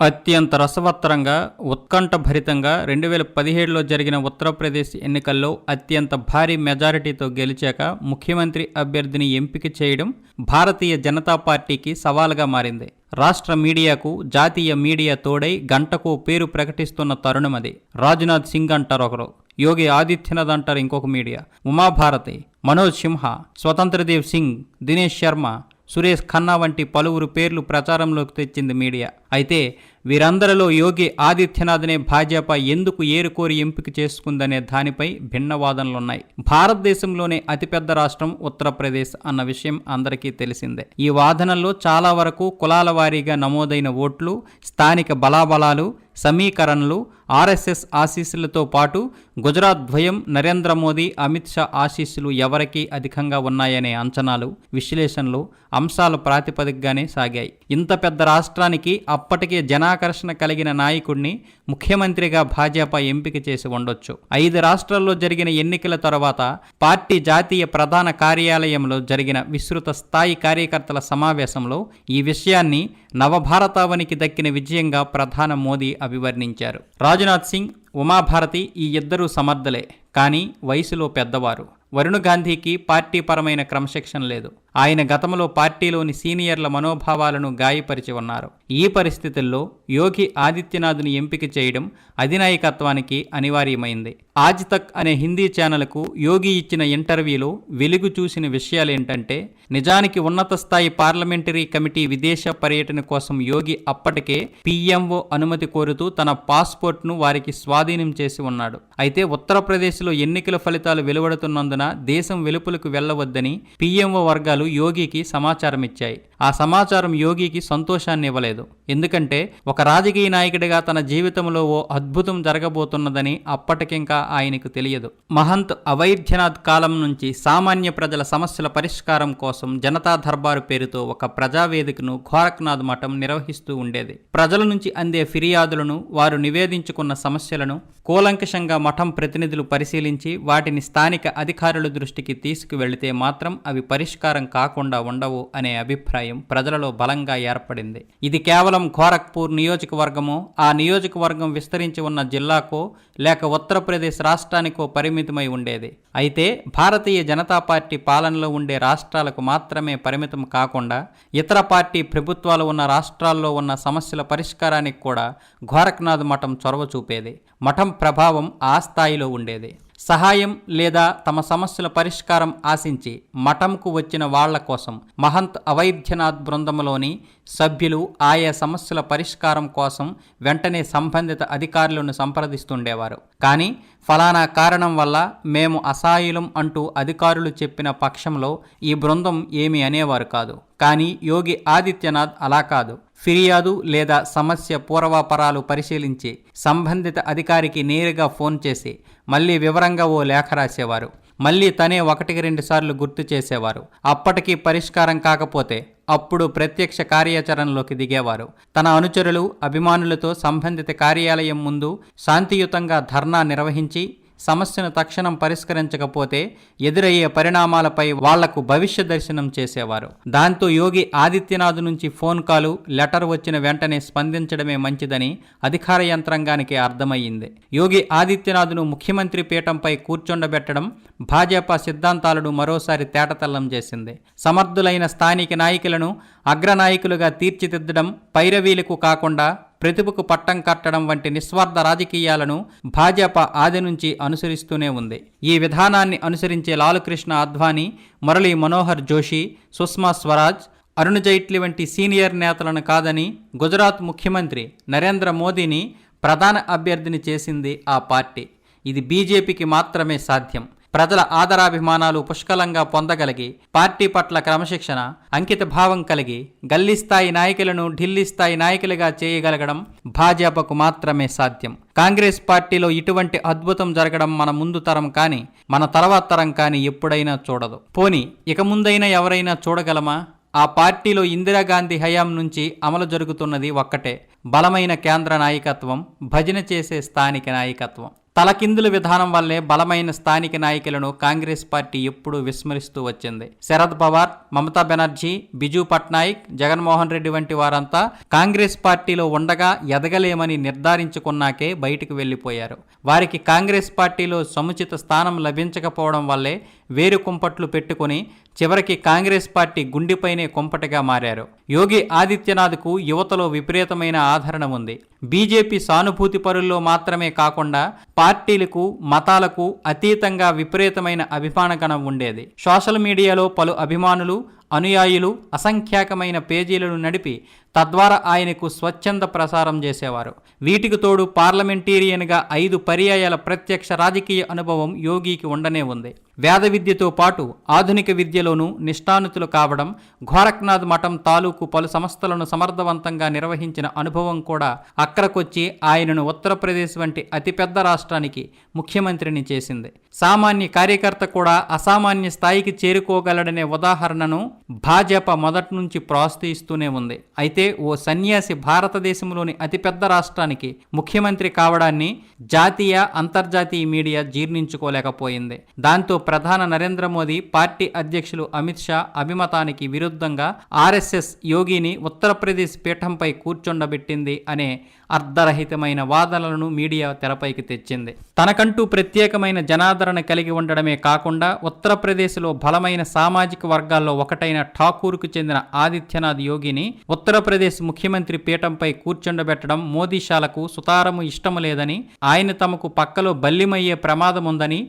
అత్యంత రసవత్తరంగా ఉత్కంఠభరితంగా రెండు వేల పదిహేడులో జరిగిన ఉత్తరప్రదేశ్ ఎన్నికల్లో అత్యంత భారీ మెజారిటీతో గెలిచాక ముఖ్యమంత్రి అభ్యర్థిని ఎంపిక చేయడం భారతీయ జనతా పార్టీకి సవాలుగా మారింది. రాష్ట్ర మీడియాకు జాతీయ మీడియా తోడై గంటకు పేరు ప్రకటిస్తున్న తరుణం అది. రాజ్నాథ్ సింగ్ అంటారు ఒకరు. యోగి ఆదిత్యనాథ్ అంటారు ఇంకొక మీడియా. ఉమాభారతి మనోజ్ సింహ స్వతంత్రదేవ్ సింగ్ దినేష్ శర్మ సురేష్ ఖన్నా వంటి పలువురు పేర్లు ప్రచారంలోకి తెచ్చింది మీడియా. అయితే వీరందరిలో యోగి ఆదిత్యనాథ్నే భాజపా ఎందుకు ఏరుకోరి ఎంపిక చేసుకుందనే దానిపై భిన్న వాదనలున్నాయి. భారతదేశంలోనే అతిపెద్ద రాష్ట్రం ఉత్తరప్రదేశ్ అన్న విషయం అందరికీ తెలిసిందే. ఈ వాదనల్లో చాలా వరకు కులాల వారీగా నమోదైన ఓట్లు స్థానిక బలాబలాలు సమీకరణలు ఆర్ఎస్ఎస్ ఆశీస్సులతో పాటు గుజరాత్ ద్వయం నరేంద్ర మోదీ అమిత్ షా ఆశీస్సులు ఎవరికీ అధికంగా ఉన్నాయనే అంచనాలు విశ్లేషణలు అంశాల ప్రాతిపదికగానే సాగాయి. ఇంత పెద్ద రాష్ట్రానికి అప్పటికే జనాకర్షణ కలిగిన నాయకుడిని ముఖ్యమంత్రిగా భాజపా ఎంపిక చేసి ఉండొచ్చు. ఐదు రాష్ట్రాల్లో జరిగిన ఎన్నికల తర్వాత పార్టీ జాతీయ ప్రధాన కార్యాలయంలో జరిగిన విస్తృత స్థాయి కార్యకర్తల సమావేశంలో ఈ విషయాన్ని నవభారతావనికి దక్కిన విజయంగా ప్రధాన మోదీ అభివర్ణించారు. రాజ్నాథ్ సింగ్ ఉమాభారతి ఈ ఇద్దరూ సమర్థలే కానీ వయసులో పెద్దవారు. వరుణ్ గాంధీకి పార్టీ పరమైన క్రమశిక్షణ లేదు. ఆయన గతంలో పార్టీలోని సీనియర్ల మనోభావాలను గాయపరిచి ఉన్నారు. ఈ పరిస్థితుల్లో యోగి ఆదిత్యనాథ్ను ఎంపిక చేయడం అధినాయకత్వానికి అనివార్యమైంది. ఆజ్ తక్ అనే హిందీ ఛానల్కు యోగి ఇచ్చిన ఇంటర్వ్యూలో వెలుగు చూసిన విషయాలేంటంటే నిజానికి ఉన్నత స్థాయి పార్లమెంటరీ కమిటీ విదేశ పర్యటన కోసం యోగి అప్పటికే పీఎంఓ అనుమతి కోరుతూ తన పాస్పోర్ట్ను వారికి స్వాధీనం చేసి ఉన్నాడు. అయితే ఉత్తరప్రదేశ్లో ఎన్నికల ఫలితాలు వెలువడుతున్నందున దేశం వెలుపులకు వెళ్ళవద్దని పీఎంఓ వర్గాలు యోగికి సమాచారం ఇచ్చాయి ఆ సమాచారం యోగికి సంతోషాన్ని ఇవ్వలేదు ఎందుకంటే ఒక రాజకీయ నాయకుడిగా తన జీవితంలో ఓ అద్భుతం జరగబోతున్నదని అప్పటికింకా ఆయనకు తెలియదు. మహంత్ అవైద్యనాథ్ కాలం నుంచి సామాన్య ప్రజల సమస్యల పరిష్కారం కోసం జనతా దర్బారు పేరుతో ఒక ప్రజావేదికను గోరఖ్నాథ్ మఠం నిర్వహిస్తూ ఉండేది. ప్రజల నుంచి అందే ఫిర్యాదులను వారు నివేదించుకున్న సమస్యలను కూలంకషంగా మఠం ప్రతినిధులు పరిశీలించి వాటిని స్థానిక అధికారుల దృష్టికి తీసుకువెళితే మాత్రం అవి పరిష్కారం కాకుండా ఉండవు అనే అభిప్రాయం ప్రజలలో బలంగా ఏర్పడింది. ఇది కేవలం గోరఖ్పూర్ నియోజకవర్గమో ఆ నియోజకవర్గం విస్తరించి ఉన్న జిల్లాకో లేక ఉత్తరప్రదేశ్ రాష్ట్రానికో పరిమితమై ఉండేది. అయితే భారతీయ జనతా పార్టీ పాలనలో ఉండే రాష్ట్రాలకు మాత్రమే పరిమితం కాకుండా ఇతర పార్టీ ప్రభుత్వాలు ఉన్న రాష్ట్రాల్లో ఉన్న సమస్యల పరిష్కారానికి కూడా గోరఖ్నాథ్ మఠం చొరవ చూపేది. మఠం ప్రభావం ఆ స్థాయిలో ఉండేది. సహాయం లేదా తమ సమస్యల పరిష్కారం ఆశించి మఠంకు వచ్చిన వాళ్ళ కోసం మహంత్ అవైద్యనాథ్ బృందంలోని సభ్యులు ఆయా సమస్యల పరిష్కారం కోసం వెంటనే సంబంధిత అధికారులను సంప్రదిస్తుండేవారు. కానీ ఫలానా కారణం వల్ల మేము అసాయులం అంటూ అధికారులు చెప్పిన పక్షంలో ఈ బృందం ఏమీ అనేవారు కాదు. కానీ యోగి ఆదిత్యనాథ్ అలా కాదు. ఫిర్యాదు లేదా సమస్య పూర్వాపరాలు పరిశీలించి సంబంధిత అధికారికి నేరుగా ఫోన్ చేసి మళ్ళీ వివరంగా ఓ లేఖ రాసేవారు. మళ్ళీ తనే ఒకటికి రెండు సార్లు గుర్తు చేసేవారు. అప్పటికీ పరిష్కారం కాకపోతే అప్పుడు ప్రత్యక్ష కార్యాచరణలోకి దిగేవారు. తన అనుచరులు అభిమానులతో సంబంధిత కార్యాలయం ముందు శాంతియుతంగా ధర్నా నిర్వహించి సమస్యను తక్షణం పరిష్కరించకపోతే ఎదురయ్యే పరిణామాలపై వాళ్ళకు భవిష్య దర్శనం చేసేవారు. దాంతో యోగి ఆదిత్యనాథ్ నుంచి ఫోన్ కాలు లెటర్ వచ్చిన వెంటనే స్పందించడమే మంచిదని అధికార యంత్రాంగానికి అర్థమయ్యింది. యోగి ఆదిత్యనాథ్ను ముఖ్యమంత్రి పీఠంపై కూర్చుండబెట్టడం భాజపా సిద్ధాంతాలను మరోసారి తేటతల్లం చేసింది. సమర్థులైన స్థానిక నాయకులను అగ్రనాయకులుగా తీర్చిదిద్దడం పైరవీలకు కాకుండా ప్రతిభకు పట్టం కట్టడం వంటి నిస్వార్థ రాజకీయాలను భాజపా ఆది నుంచి అనుసరిస్తూనే ఉంది. ఈ విధానాన్ని అనుసరించే లాలుకృష్ణ అద్వానీ మురళీ మనోహర్ జోషి సుష్మా స్వరాజ్ అరుణ్ జైట్లీ వంటి సీనియర్ నేతలను కాదని గుజరాత్ ముఖ్యమంత్రి నరేంద్ర మోదీని ప్రధాన అభ్యర్థిని చేసింది ఆ పార్టీ. ఇది బీజేపీకి మాత్రమే సాధ్యం. ప్రజల ఆదరాభిమానాలు పుష్కలంగా పొందగలిగి పార్టీ పట్ల క్రమశిక్షణ అంకిత భావం కలిగి గల్లీ స్థాయి నాయకులను ఢిల్లీ స్థాయి నాయకులుగా చేయగలగడం భాజపాకు మాత్రమే సాధ్యం. కాంగ్రెస్ పార్టీలో ఇటువంటి అద్భుతం జరగడం మన ముందు తరం కానీ మన తర్వాత తరం కానీ ఎప్పుడైనా చూడదు. పోని ఇక ముందైనా ఎవరైనా చూడగలమా? ఆ పార్టీలో ఇందిరాగాంధీ హయాం నుంచి అమలు జరుగుతున్నది ఒక్కటే బలమైన కేంద్ర నాయకత్వం భజన చేసే స్థానిక నాయకత్వం. తలకిందుల విధానం వల్లే బలమైన స్థానిక నాయకులను కాంగ్రెస్ పార్టీ ఎప్పుడూ విస్మరిస్తూ వచ్చింది. శరద్ పవార్ మమతా బెనర్జీ బిజు పట్నాయక్ జగన్మోహన్ రెడ్డి వంటి వారంతా కాంగ్రెస్ పార్టీలో ఉండగా ఎదగలేమని నిర్ధారించుకున్నాకే బయటకు వెళ్ళిపోయారు వారికి కాంగ్రెస్ పార్టీలో సముచిత స్థానం లభించకపోవడం వల్లే వేరు కుంపట్లు పెట్టుకుని చివరికి కాంగ్రెస్ పార్టీ గుండెపైనే కుంపటిగా మారారు. యోగి ఆదిత్యనాథ్కు యువతలో విపరీతమైన ఆదరణ ఉంది బీజేపీ సానుభూతి పరుల్లో మాత్రమే కాకుండా పార్టీలకు మతాలకు అతీతంగా విపరీతమైన అభిమానగణం ఉండేది. సోషల్ మీడియాలో పలు అభిమానులు అనుయాయులు అసంఖ్యాకమైన పేజీలను నడిపి తద్వారా ఆయనకు స్వచ్ఛంద ప్రసారం చేసేవారు. వీటికి తోడు పార్లమెంటేరియన్గా ఐదు పర్యాయాల ప్రత్యక్ష రాజకీయ అనుభవం యోగికి ఉండనే ఉంది. వేద విద్యతో పాటు ఆధునిక విద్యలోనూ నిష్ఠానుతులు కావడం గోరఖ్నాథ్ మఠం తాలూకు పలు సంస్థలను సమర్థవంతంగా నిర్వహించిన అనుభవం కూడా అక్కడకొచ్చి ఆయనను ఉత్తరప్రదేశ్ వంటి అతిపెద్ద రాష్ట్రానికి ముఖ్యమంత్రిని చేసింది. సామాన్య కార్యకర్త కూడా అసామాన్య స్థాయికి చేరుకోగలడనే ఉదాహరణను భాజపా మొదటి నుంచి ప్రోత్సహిస్తూనే ఉంది. అయితే ఓ సన్యాసి భారతదేశంలోని అతిపెద్ద రాష్ట్రానికి ముఖ్యమంత్రి కావడాన్ని జాతీయ అంతర్జాతీయ మీడియా జీర్ణించుకోలేకపోయింది. దాంతో ప్రధాన నరేంద్ర మోదీ పార్టీ అధ్యక్షులు అమిత్ షా అభిమతానికి విరుద్ధంగా ఆర్ఎస్ఎస్ యోగిని ఉత్తరప్రదేశ్ పీఠంపై కూర్చొండబెట్టింది అనే అర్ధరహితమైన వాదనలను మీడియా తెరపైకి తెచ్చింది. తనకంటూ ప్రత్యేకమైన జనాదరణ కలిగి ఉండడమే కాకుండా ఉత్తరప్రదేశ్లో బలమైన సామాజిక వర్గాల్లో ఒకటైన ఠాకూర్కు చెందిన ఆదిత్యనాథ్ యోగిని ఉత్తరప్రదేశ్ ముఖ్యమంత్రి పీఠంపై కూర్చుండబెట్టడం మోదీషాలకు సుతారము ఇష్టము లేదని ఆయన తమకు పక్కలో బల్లిమయ్యే ప్రమాదం ఉందని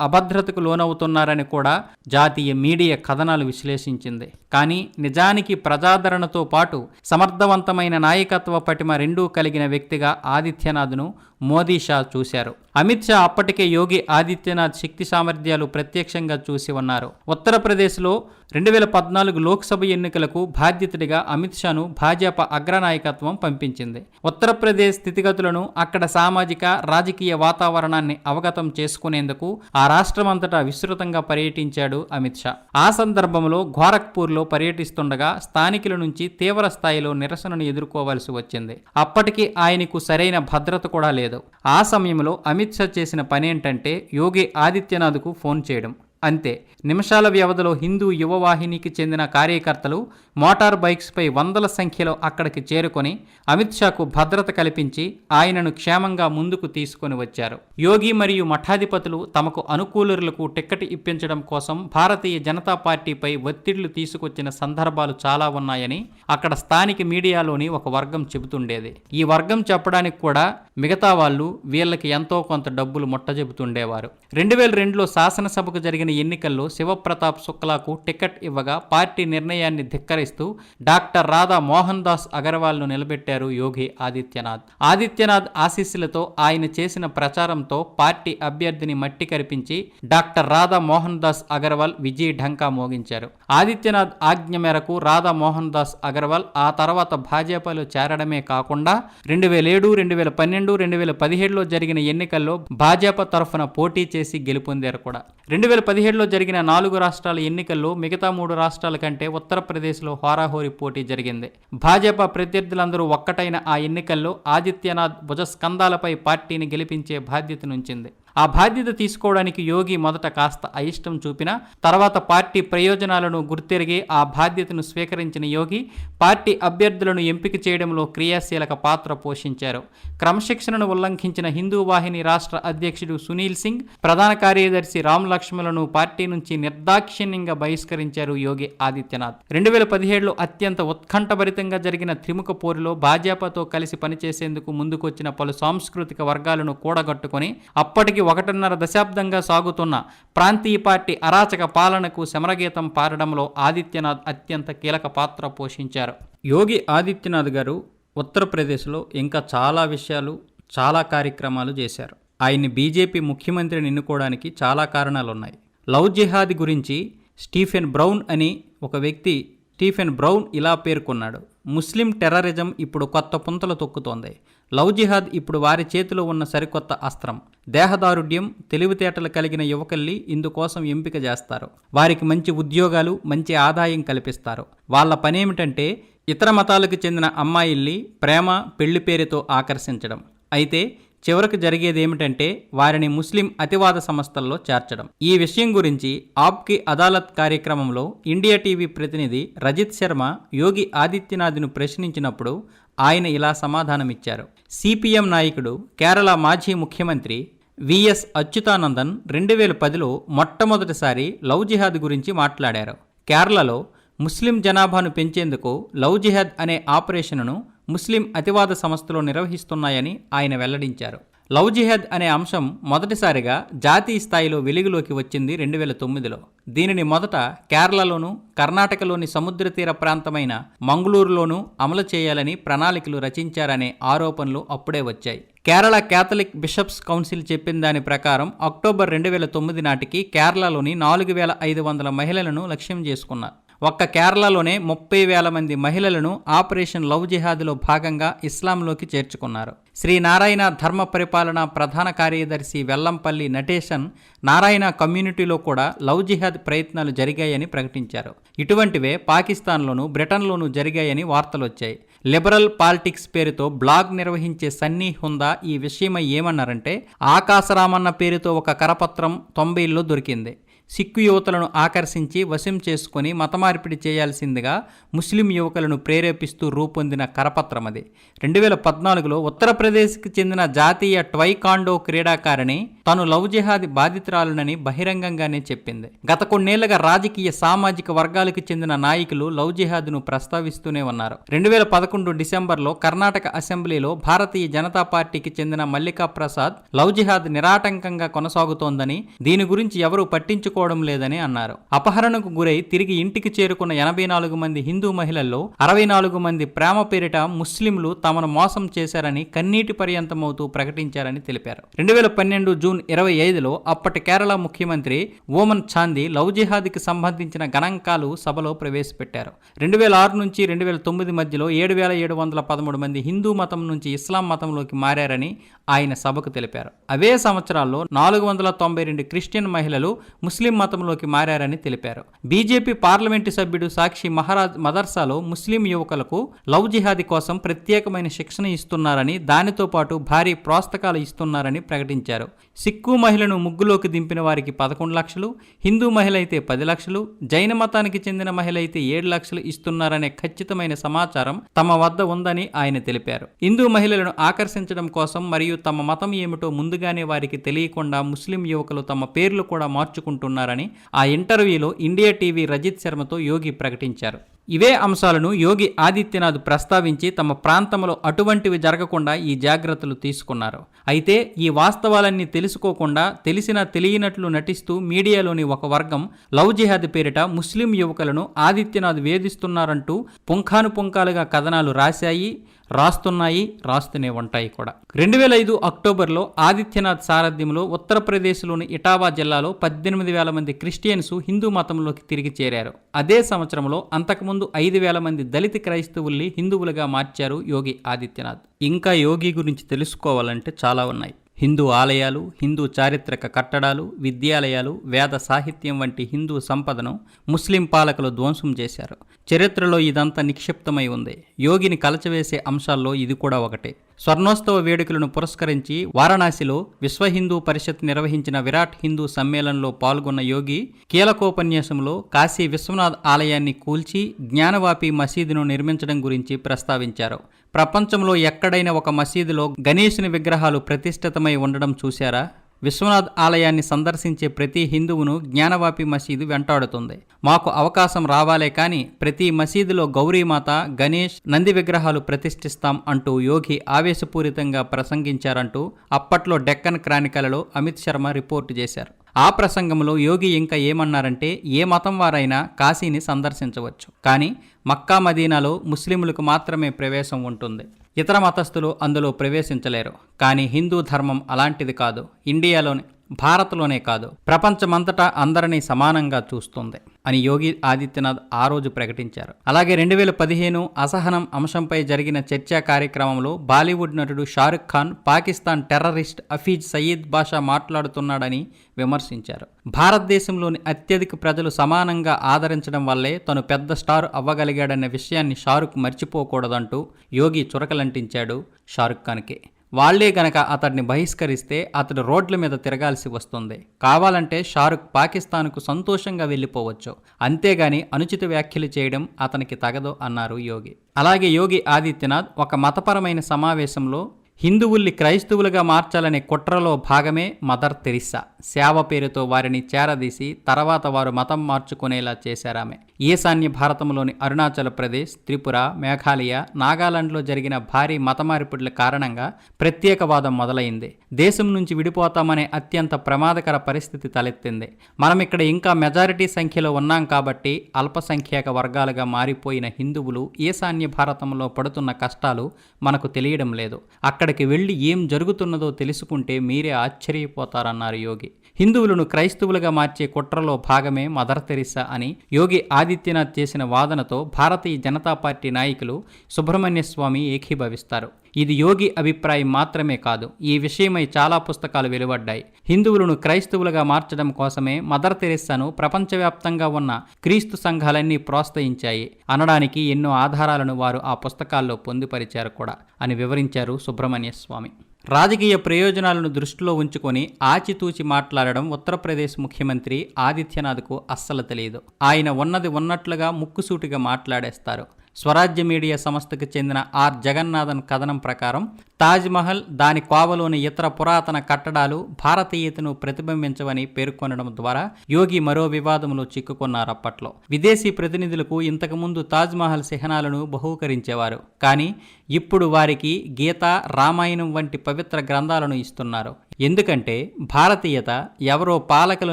అభద్రతకు లోనవుతున్నారని కూడా జాతీయ మీడియా కథనాలు విశ్లేషించింది. కానీ నిజానికి ప్రజాదరణతో పాటు సమర్థవంతమైన నాయకత్వ పటిమ రెండు కలిగిన వ్యక్తిగా ఆదిత్యనాథ్ను మోదీ షా చూశారు. అమిత్ షా అప్పటికే యోగి ఆదిత్యనాథ్ శక్తి సామర్థ్యాలు ప్రత్యక్షంగా చూసి ఉన్నారు. ఉత్తరప్రదేశ్లో రెండు వేల పద్నాలుగు లోక్సభ ఎన్నికలకు బాధ్యతడిగా అమిత్ షాను భాజపా అగ్రనాయకత్వం పంపించింది. ఉత్తరప్రదేశ్ స్థితిగతులను అక్కడ సామాజిక రాజకీయ వాతావరణాన్ని అవగతం చేసుకునేందుకు ఆ రాష్ట్రమంతటా విస్తృతంగా పర్యటించాడు అమిత్ షా. ఆ సందర్భంలో గోరఖ్పూర్లో పర్యటిస్తుండగా స్థానికుల నుంచి తీవ్ర స్థాయిలో నిరసనను ఎదుర్కోవాల్సి వచ్చింది. అప్పటికి ఆయనకు సరైన భద్రత కూడా లేదు. ఆ సమయంలో అమిత్ షా చేసిన ఏంటంటే యోగి ఆదిత్యనాథ్కు ఫోన్ చేయడం. అంతే. నిమిషాల వ్యవధిలో హిందూ యువవాహినికి చెందిన కార్యకర్తలు మోటార్ బైక్స్పై వందల సంఖ్యలో అక్కడికి చేరుకొని అమిత్ షాకు భద్రత కల్పించి ఆయనను క్షేమంగా ముందుకు తీసుకొని వచ్చారు. యోగి మరియు మఠాధిపతులు తమకు అనుకూలులకు టిక్కెట్ ఇప్పించడం కోసం భారతీయ జనతా పార్టీపై ఒత్తిళ్ళు తీసుకొచ్చిన సందర్భాలు చాలా ఉన్నాయని అక్కడ స్థానిక మీడియాలోని ఒక వర్గం చెబుతుండేది. ఈ వర్గం చెప్పడానికి కూడా మిగతా వాళ్ళు వీళ్ళకి ఎంతో కొంత డబ్బులు ముట్టజెబుతుండేవారు. రెండు వేల రెండులో శాసనసభకు జరిగిన ఎన్నికల్లో శివప్రతాప్ శుక్లాకు టికెట్ ఇవ్వగా పార్టీ నిర్ణయాన్ని ధిక్కరిస్తూ డాక్టర్ రాధా మోహన్ దాస్ అగర్వాల్ను నిలబెట్టారు యోగి ఆదిత్యనాథ్. ఆదిత్యనాథ్ ఆశీస్సులతో ఆయన చేసిన ప్రచారంతో పార్టీ అభ్యర్థిని మట్టి కరిపించి డాక్టర్ రాధా మోహన్ దాస్ అగర్వాల్ విజయ్ ఢంకా మోగించారు. ఆదిత్యనాథ్ ఆజ్ఞ మేరకు రాధా మోహన్ దాస్ అగర్వాల్ ఆ తర్వాత భాజపాలో చేరడమే కాకుండా రెండు వేల ఏడు రెండు వేల పన్నెండు రెండు వేల పదిహేడులో జరిగిన ఎన్నికల్లో భాజపా తరఫున పోటీ చేసి గెలుపొందారు కూడా. రెండు వేల పదిహేడులో జరిగిన నాలుగు రాష్ట్రాల ఎన్నికల్లో మిగతా మూడు రాష్ట్రాల కంటే ఉత్తరప్రదేశ్లో హోరాహోరీ పోటీ జరిగింది. భాజపా ప్రత్యర్థులందరూ ఒక్కటైన ఆ ఎన్నికల్లో ఆదిత్యనాథ్ భుజస్కంధాలపై పార్టీని గెలిపించే బాధ్యతనుంచింది ఆ బాధ్యత తీసుకోవడానికి యోగి మొదట కాస్త అయిష్టం చూపినా తర్వాత పార్టీ ప్రయోజనాలను గుర్తెరిగి ఆ బాధ్యతను స్వీకరించిన యోగి పార్టీ అభ్యర్థులను ఎంపిక చేయడంలో క్రియాశీలక పాత్ర పోషించారు. క్రమశిక్షణను ఉల్లంఘించిన హిందూ వాహిని రాష్ట్ర అధ్యక్షుడు సునీల్ సింగ్ ప్రధాన కార్యదర్శి రామ్ లక్ష్మణులను పార్టీ నుంచి నిర్దాక్షిణ్యంగా బహిష్కరించారు యోగి ఆదిత్యనాథ్. రెండు వేల పదిహేడులో అత్యంత ఉత్కంఠభరితంగా జరిగిన త్రిముఖ పోరులో భాజపాతో కలిసి పనిచేసేందుకు ముందుకొచ్చిన పలు సాంస్కృతిక వర్గాలను కూడగట్టుకొని అప్పటికి ఒకటిన్నర దశాబ్దంగా సాగుతున్న ప్రాంతీయ పార్టీ అరాచక పాలనకు శమరగీతం పాడడంలో ఆదిత్యనాథ్ అత్యంత కీలక పాత్ర పోషించారు. యోగి ఆదిత్యనాథ్ గారు ఉత్తరప్రదేశ్లో ఇంకా చాలా విషయాలు చాలా కార్యక్రమాలు చేశారు. ఆయన్ని బీజేపీ ముఖ్యమంత్రిని ఎన్నుకోవడానికి చాలా కారణాలు ఉన్నాయి లవ్ జిహాద్ గురించి స్టీఫెన్ బ్రౌన్ అని ఒక వ్యక్తి స్టీఫెన్ బ్రౌన్ ఇలా పేర్కొన్నాడు ముస్లిం టెర్రరిజం ఇప్పుడు కొత్త పుంతలు తొక్కుతోంది. లవ్ జిహాద్ ఇప్పుడు వారి చేతిలో ఉన్న సరికొత్త అస్త్రం. దేహదారుఢ్యం తెలివితేటలు కలిగిన యువకుల్ని ఇందుకోసం ఎంపిక చేస్తారు. వారికి మంచి ఉద్యోగాలు మంచి ఆదాయం కల్పిస్తారు. వాళ్ళ పనేమిటంటే ఇతర మతాలకు చెందిన అమ్మాయిల్ని ప్రేమ పెళ్ళి పేరుతో ఆకర్షించడం. అయితే చివరకు జరిగేదేమిటంటే వారిని ముస్లిం అతివాద సంస్థల్లో చేర్చడం. ఈ విషయం గురించి ఆప్కి అదాలత్ కార్యక్రమంలో ఇండియా టీవీ ప్రతినిధి రజిత్ శర్మ యోగి ఆదిత్యనాథ్ను ప్రశ్నించినప్పుడు ఆయన ఇలా సమాధానమిచ్చారు. సిపిఎం నాయకుడు కేరళ మాజీ ముఖ్యమంత్రి విఎస్ అచ్యుతానందన్ రెండు వేల పదిలో మొట్టమొదటిసారి లవ్ జిహాద్ గురించి మాట్లాడారు. కేరళలో ముస్లిం జనాభాను పెంచేందుకు లవ్ జిహాద్ అనే ఆపరేషన్ను ముస్లిం అతివాద సంస్థలు నిర్వహిస్తున్నాయని ఆయన వెల్లడించారు. లవ్ జిహాద్ అనే అంశం మొదటిసారిగా జాతీయ స్థాయిలో వెలుగులోకి వచ్చింది రెండు వేల తొమ్మిదిలో. దీనిని మొదట కేరళలోను కర్ణాటకలోని సముద్ర తీర ప్రాంతమైన మంగళూరులోనూ అమలు చేయాలని ప్రణాళికలు రచించారనే ఆరోపణలు అప్పుడే వచ్చాయి. కేరళ క్యాథలిక్ బిషప్స్ కౌన్సిల్ చెప్పిన దాని ప్రకారం అక్టోబర్ రెండు వేల తొమ్మిది నాటికి కేరళలోని నాలుగు వేల ఐదు వందల మహిళలను లక్ష్యం చేసుకున్నారు. ఒక్క కేరళలోనే ముప్పై వేల మంది మహిళలను ఆపరేషన్ లవ్ జిహాద్లో భాగంగా ఇస్లాంలోకి చేర్చుకున్నారు. శ్రీ నారాయణ ధర్మ పరిపాలన ప్రధాన కార్యదర్శి వెల్లంపల్లి నటేషన్ నారాయణ కమ్యూనిటీలో కూడా లవ్ జిహాద్ ప్రయత్నాలు జరిగాయని ప్రకటించారు. ఇటువంటివే పాకిస్తాన్లోనూ బ్రిటన్లోనూ జరిగాయని వార్తలు వచ్చాయి లిబరల్ పాలిటిక్స్ పేరుతో బ్లాగ్ నిర్వహించే సన్నీ హుందా ఈ విషయమై ఏమన్నారంటే ఆకాశరామన్న పేరుతో ఒక కరపత్రం తొంభైల్లో దొరికింది. సిక్కు యువతలను ఆకర్షించి వశం చేసుకుని మతమార్పిడి చేయాల్సిందిగా ముస్లిం యువకులను ప్రేరేపిస్తూ రూపొందిన కరపత్రం అది. రెండు వేల పద్నాలుగులో ఉత్తరప్రదేశ్కి చెందిన జాతీయ ట్వైకాండో క్రీడాకారిణి తాను లవ్ జిహాది బాధితురాలునని బహిరంగంగానే చెప్పింది. గత కొన్నేళ్ళుగా రాజకీయ సామాజిక వర్గాలకు చెందిన నాయకులు లవ్ జిహాద్ను ప్రస్తావిస్తూనే ఉన్నారు. రెండు వేల పదకొండు డిసెంబర్లో కర్ణాటక అసెంబ్లీలో భారతీయ జనతా పార్టీకి చెందిన మల్లికా ప్రసాద్ లవ్ జిహాద్ నిరాటంకంగా కొనసాగుతోందని దీని గురించి ఎవరూ పట్టించుకోవడం లేదని అన్నారు. అపహరణకు గురై తిరిగి ఇంటికి చేరుకున్న ఎనభై నాలుగు మంది హిందూ మహిళల్లో అరవై నాలుగు మంది ప్రేమ పేరిట ముస్లింలు తమను మోసం చేశారని కన్నీటి పర్యంతమవుతూ ప్రకటించారని తెలిపారు. రెండు వేల పన్నెండు జూన్ ఇరవై ఐదులో అప్పటి కేరళ ముఖ్యమంత్రి ఓమన్ చాందీ లవ్ జిహాద్కి సంబంధించిన గణాంకాలు సభలో ప్రవేశపెట్టారు. రెండు వేల ఆరు నుంచి రెండు వేల తొమ్మిది మధ్యలో ఏడు వేల ఏడు వందల పదమూడు మంది హిందూ మతం నుంచి ఇస్లాం మతంలోకి మారారని ఆయన సభకు తెలిపారు. అవే సంవత్సరాల్లో నాలుగు వందల తొంభై రెండు క్రిస్టియన్ మహిళలు ముస్లిం మతంలోకి మారారని తెలిపారు. బీజేపీ పార్లమెంటు సభ్యుడు సాక్షి మహారాజ్ మదర్సాలో ముస్లిం యువకులకు లవ్ జిహాదీ కోసం ప్రత్యేకమైన శిక్షణ ఇస్తున్నారని దానితో పాటు భారీ ప్రోస్తకాలు ఇస్తున్నారని ప్రకటించారు. సిక్కు మహిళను ముగ్గులోకి దింపిన వారికి పదకొండు లక్షలు హిందూ మహిళ అయితే పది లక్షలు జైన మతానికి చెందిన మహిళ అయితే ఏడు లక్షలు ఇస్తున్నారనే ఖచ్చితమైన సమాచారం తమ వద్ద ఉందని ఆయన తెలిపారు. హిందూ మహిళలను ఆకర్షించడం కోసం మరియు తమ మతం ఏమిటో ముందుగానే వారికి తెలియకుండా ముస్లిం యువకులు తమ పేర్లు కూడా మార్చుకుంటున్నారని ఆ ఇంటర్వ్యూలో ఇండియా టీవీ రజిత్ శర్మతో యోగి ప్రకటించారు. ఇవే అంశాలను యోగి ఆదిత్యనాథ్ ప్రస్తావించి తమ ప్రాంతంలో అటువంటివి జరగకుండా ఈ జాగ్రత్తలు తీసుకున్నారు. అయితే ఈ వాస్తవాలన్నీ తెలుసుకోకుండా తెలిసినా తెలియనట్లు నటిస్తూ మీడియాలోని ఒక వర్గం లవ్ జిహాద్ పేరిట ముస్లిం యువకులను ఆదిత్యనాథ్ వేధిస్తున్నారంటూ పుంఖానుపుంఖాలుగా కథనాలు రాశాయి. రాస్తున్నాయి రాస్తూనే ఉంటాయి కూడా. రెండు వేల ఐదు అక్టోబర్లో ఆదిత్యనాథ్ సారథ్యంలో ఉత్తరప్రదేశ్లోని ఇటావా జిల్లాలో పద్దెనిమిది వేల మంది క్రిస్టియన్స్ హిందూ మతంలోకి తిరిగి చేరారు. అదే సంవత్సరంలో అంతకుముందు ఐదు వేల మంది దళిత క్రైస్తవుల్ని హిందువులుగా మార్చారు యోగి ఆదిత్యనాథ్. ఇంకా యోగి గురించి తెలుసుకోవాలంటే చాలా ఉన్నాయి. హిందూ ఆలయాలు హిందూ చారిత్రక కట్టడాలు విద్యాలయాలు వేద సాహిత్యం వంటి హిందూ సంపదను ముస్లిం పాలకులు ధ్వంసం చేశారు. చరిత్రలో ఇదంతా నిక్షిప్తమై ఉంది. యోగిని కలచవేసే అంశాల్లో ఇది కూడా ఒకటే. స్వర్ణోత్సవ వేడుకలను పురస్కరించి వారణాసిలో విశ్వ హిందూ పరిషత్ నిర్వహించిన విరాట్ హిందూ సమ్మేళనంలో పాల్గొన్న యోగి కీలకోపన్యాసంలో కాశీ విశ్వనాథ్ ఆలయాన్ని కూల్చి జ్ఞానవాపి మసీదును నిర్మించడం గురించి ప్రస్తావించారు. ప్రపంచంలో ఎక్కడైనా ఒక మసీదులో గణేశుని విగ్రహాలు ప్రతిష్ఠితమై ఉండడం చూశారా? విశ్వనాథ్ ఆలయాన్ని సందర్శించే ప్రతి హిందువును జ్ఞానవాపి మసీదు వెంటాడుతుంది. మాకు అవకాశం రావాలే కానీ ప్రతి మసీదులో గౌరీమాత గణేష్ నంది విగ్రహాలు ప్రతిష్ఠిస్తాం అంటూ యోగి ఆవేశపూరితంగా ప్రసంగించారంటూ అప్పట్లో డెక్కన్ క్రానికలలో అమిత్ శర్మ రిపోర్టు చేశారు. ఆ ప్రసంగంలో యోగి ఇంకా ఏమన్నారంటే ఏ మతం వారైనా కాశీని సందర్శించవచ్చు. కానీ మక్కా మదీనాలో ముస్లింలకు మాత్రమే ప్రవేశం ఉంటుంది. ఇతర మతస్థులు అందులో ప్రవేశించలేరు. కానీ హిందూ ధర్మం అలాంటిది కాదు. ఇండియాలోని భారత్లోనే కాదు ప్రపంచమంతటా అందరినీ సమానంగా చూస్తుంది అని యోగి ఆదిత్యనాథ్ ఆ రోజు ప్రకటించారు. అలాగే రెండు వేల పదిహేను అసహనం అంశంపై జరిగిన చర్చా కార్యక్రమంలో బాలీవుడ్ నటుడు షారుఖ్ ఖాన్ పాకిస్తాన్ టెర్రరిస్ట్ అఫీజ్ సయీద్ బాషా మాట్లాడుతున్నాడని విమర్శించారు. భారతదేశంలోని అత్యధిక ప్రజలు సమానంగా ఆదరించడం వల్లే తను పెద్ద స్టార్ అవ్వగలిగాడన్న విషయాన్ని షారుఖ్ మర్చిపోకూడదంటూ యోగి చురకలంటించాడు షారుఖ్ ఖాన్కి. వాళ్ళే గనక అతడిని బహిష్కరిస్తే అతడు రోడ్ల మీద తిరగాల్సి వస్తుంది. కావాలంటే షారుఖ్ పాకిస్తాన్కు సంతోషంగా వెళ్ళిపోవచ్చు. అంతేగాని అనుచిత వ్యాఖ్యలు చేయడం అతనికి తగదు అన్నారు యోగి. అలాగే యోగి ఆదిత్యనాథ్ ఒక మతపరమైన సమావేశంలో హిందువుల్ని క్రైస్తవులుగా మార్చాలనే కుట్రలో భాగమే మదర్ తెరిస్సా. సేవ పేరుతో వారిని చేరదీసి తర్వాత వారు మతం మార్చుకునేలా చేశారామె. ఈశాన్య భారతంలోని అరుణాచల్ ప్రదేశ్ త్రిపుర మేఘాలయ నాగాలాండ్లో జరిగిన భారీ మత మార్పిడుల కారణంగా ప్రత్యేకవాదం మొదలైంది. దేశం నుంచి విడిపోతామనే అత్యంత ప్రమాదకర పరిస్థితి తలెత్తింది. మనం ఇక్కడ ఇంకా మెజారిటీ సంఖ్యలో ఉన్నాం కాబట్టి అల్పసంఖ్యాక వర్గాలుగా మారిపోయిన హిందువులు ఈశాన్య భారతంలో పడుతున్న కష్టాలు మనకు తెలియడం లేదు. అక్కడికి వెళ్ళి ఏం జరుగుతున్నదో తెలుసుకుంటే మీరే ఆశ్చర్యపోతారన్నారు యోగి. హిందువులను క్రైస్తవులుగా మార్చే కుట్రలో భాగమే మదర్ తెరిసా అని యోగి ఆదిత్యనాథ్ చేసిన వాదనతో భారతీయ జనతా పార్టీ నాయకులు సుబ్రహ్మణ్య స్వామి ఏకీభవిస్తారు. ఇది యోగి అభిప్రాయం మాత్రమే కాదు ఈ విషయమై చాలా పుస్తకాలు వెలువడ్డాయి. హిందువులను క్రైస్తవులుగా మార్చడం కోసమే మదర్ తెరెస్సాను ప్రపంచవ్యాప్తంగా ఉన్న క్రీస్తు సంఘాలన్నీ ప్రోత్సహించాయి. అనడానికి ఎన్నో ఆధారాలను వారు ఆ పుస్తకాల్లో పొందుపరిచారు కూడా అని వివరించారు సుబ్రహ్మణ్య స్వామి. రాజకీయ ప్రయోజనాలను దృష్టిలో ఉంచుకొని ఆచితూచి మాట్లాడడం ఉత్తరప్రదేశ్ ముఖ్యమంత్రి ఆదిత్యనాథ్కు అస్సలు తెలియదు ఆయన ఉన్నది ఉన్నట్లుగా ముక్కుసూటిగా మాట్లాడేస్తారు. స్వరాజ్య మీడియా సంస్థకు చెందిన ఆర్. జగన్నాథన్ కథనం ప్రకారం తాజ్మహల్ దాని కోవలోని ఇతర పురాతన కట్టడాలు భారతీయతను ప్రతిబింబించవని పేర్కొనడం ద్వారా యోగి మరో వివాదంలో చిక్కుకున్నారు అప్పట్లో విదేశీ ప్రతినిధులకు ఇంతకుముందు తాజ్మహల్ చిహ్నాలను బహూకరించేవారు. కానీ ఇప్పుడు వారికి గీత రామాయణం వంటి పవిత్ర గ్రంథాలను ఇస్తున్నారు. ఎందుకంటే భారతీయత ఎవరో పాలకులు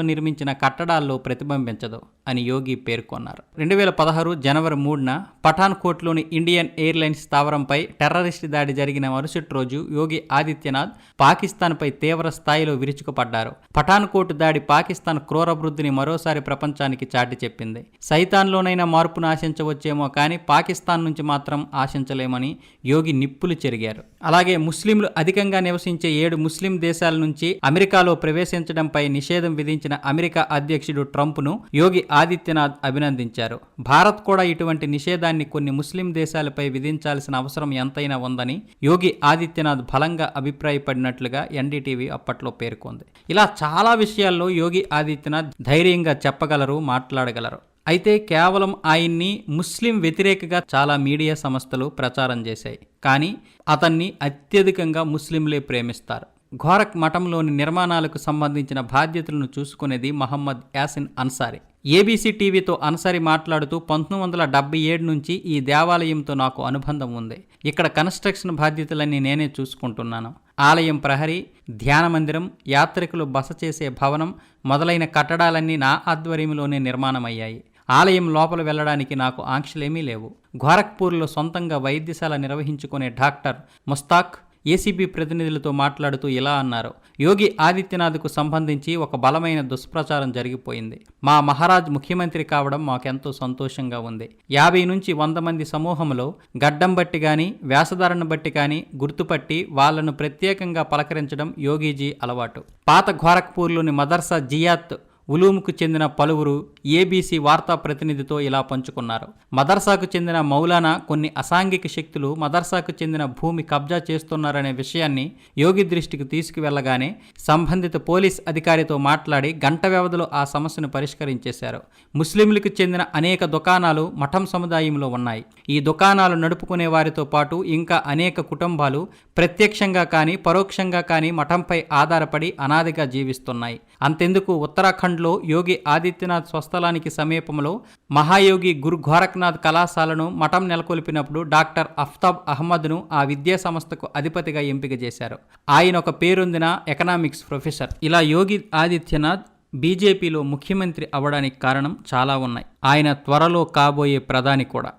నిర్మించిన కట్టడాల్లో ప్రతిబింబించదు. అని యోగి పేర్కొన్నారు. రెండు వేల పదహారు జనవరి మూడున పఠాన్కోట్లోని ఇండియన్ ఎయిర్లైన్స్ స్థావరంపై టెర్రరిస్ట్ దాడి జరిగిన మరుసటి రోజు యోగి ఆదిత్యనాథ్ పాకిస్తాన్పై తీవ్ర స్థాయిలో విరుచుకుపడ్డారు. పఠాన్కోట్ దాడి పాకిస్తాన్ క్రూరవృద్ధిని మరోసారి ప్రపంచానికి చాటి చెప్పింది. సైతాన్లోనైనా మార్పును ఆశించవచ్చేమో కానీ పాకిస్తాన్ నుంచి మాత్రం ఆశించలేమని యోగి నిప్పులు చెరిగారు. అలాగే ముస్లింలు అధికంగా నివసించే ఏడు ముస్లిం దేశాల నుంచి అమెరికాలో ప్రవేశించడంపై నిషేధం విధించిన అమెరికా అధ్యక్షుడు ట్రంప్ను యోగి ఆదిత్యనాథ్ అభినందించారు. భారత్ కూడా ఇటువంటి నిషేధాన్ని కొన్ని ముస్లిం దేశాలపై విధించాల్సిన అవసరం ఎంతైనా ఉందని యోగి ఆదిత్యనాథ్ బలంగా అభిప్రాయపడినట్లుగా ఎన్డీటీవీ అప్పట్లో పేర్కొంది. ఇలా చాలా విషయాల్లో యోగి ఆదిత్యనాథ్ ధైర్యంగా చెప్పగలరు మాట్లాడగలరు. అయితే కేవలం ఆయన్ని ముస్లిం వ్యతిరేకగా చాలా మీడియా సంస్థలు ప్రచారం చేశాయి. కానీ అతన్ని అత్యధికంగా ముస్లింలే ప్రేమిస్తారు. ఘోరక్ మఠంలోని నిర్మాణాలకు సంబంధించిన బాధ్యతలను చూసుకునేది మహమ్మద్ యాసిన్ అన్సారీ. ఏబీసీ టీవీతో అనసరి మాట్లాడుతూ పంతొమ్మిది వందల డెబ్బై ఏడు నుంచి ఈ దేవాలయంతో నాకు అనుబంధం ఉంది. ఇక్కడ కన్స్ట్రక్షన్ బాధ్యతలన్నీ నేనే చూసుకుంటున్నాను. ఆలయం ప్రహరీ ధ్యాన మందిరం యాత్రికులు బస చేసే భవనం మొదలైన కట్టడాలన్నీ నా ఆధ్వర్యంలోనే నిర్మాణమయ్యాయి. ఆలయం లోపల వెళ్ళడానికి నాకు ఆంక్షలేమీ లేవు. గోరఖ్పూర్లో సొంతంగా వైద్యశాల నిర్వహించుకునే డాక్టర్ ముస్తాక్ ఏసీబీ ప్రతినిధులతో మాట్లాడుతూ ఇలా అన్నారు. యోగి ఆదిత్యనాథ్కు సంబంధించి ఒక బలమైన దుష్ప్రచారం జరిగిపోయింది. మా మహారాజ్ ముఖ్యమంత్రి కావడం మాకెంతో సంతోషంగా ఉంది. యాభై నుంచి వంద మంది సమూహంలో గడ్డం బట్టి కానీ వేషధారణ బట్టి కానీ గుర్తుపట్టి వాళ్ళను ప్రత్యేకంగా పలకరించడం యోగీజీ అలవాటు. పాత ఘోరఖ్పూర్లోని మదర్సా జియాత్ ఉలూముకు చెందిన పలువురు ఏబీసీ వార్తా ప్రతినిధితో ఇలా పంచుకున్నారు. మదర్సాకు చెందిన మౌలానా కొన్ని అసాంఘిక శక్తులు మదర్సాకు చెందిన భూమి కబ్జా చేస్తున్నారనే విషయాన్ని యోగి దృష్టికి తీసుకువెళ్ళగానే సంబంధిత పోలీస్ అధికారితో మాట్లాడి గంట వ్యవధిలో ఆ సమస్యను పరిష్కరించేశారు. ముస్లింలకు చెందిన అనేక దుకాణాలు మఠం సముదాయంలో ఉన్నాయి. ఈ దుకాణాలు నడుపుకునే వారితో పాటు ఇంకా అనేక కుటుంబాలు ప్రత్యక్షంగా కానీ పరోక్షంగా కానీ మఠంపై ఆధారపడి అనాదిగా జీవిస్తున్నాయి. అంతెందుకు ఉత్తరాఖండ్ ఉత్తరాఖండ్లో యోగి ఆదిత్యనాథ్ స్వస్థలానికి సమీపంలో మహాయోగి గురు గోరఖ్నాథ్ కళాశాలను మఠం నెలకొల్పినప్పుడు డాక్టర్ అఫ్తాబ్ అహ్మద్ను ఆ విద్యా సంస్థకు అధిపతిగా ఎంపిక చేశారు. ఆయన ఒక పేరొందిన ఎకనామిక్స్ ప్రొఫెసర్. ఇలా యోగి ఆదిత్యనాథ్ బీజేపీలో ముఖ్యమంత్రి అవడానికి కారణం చాలా ఉన్నాయి. ఆయన త్వరలో కాబోయే ప్రధాని కూడా.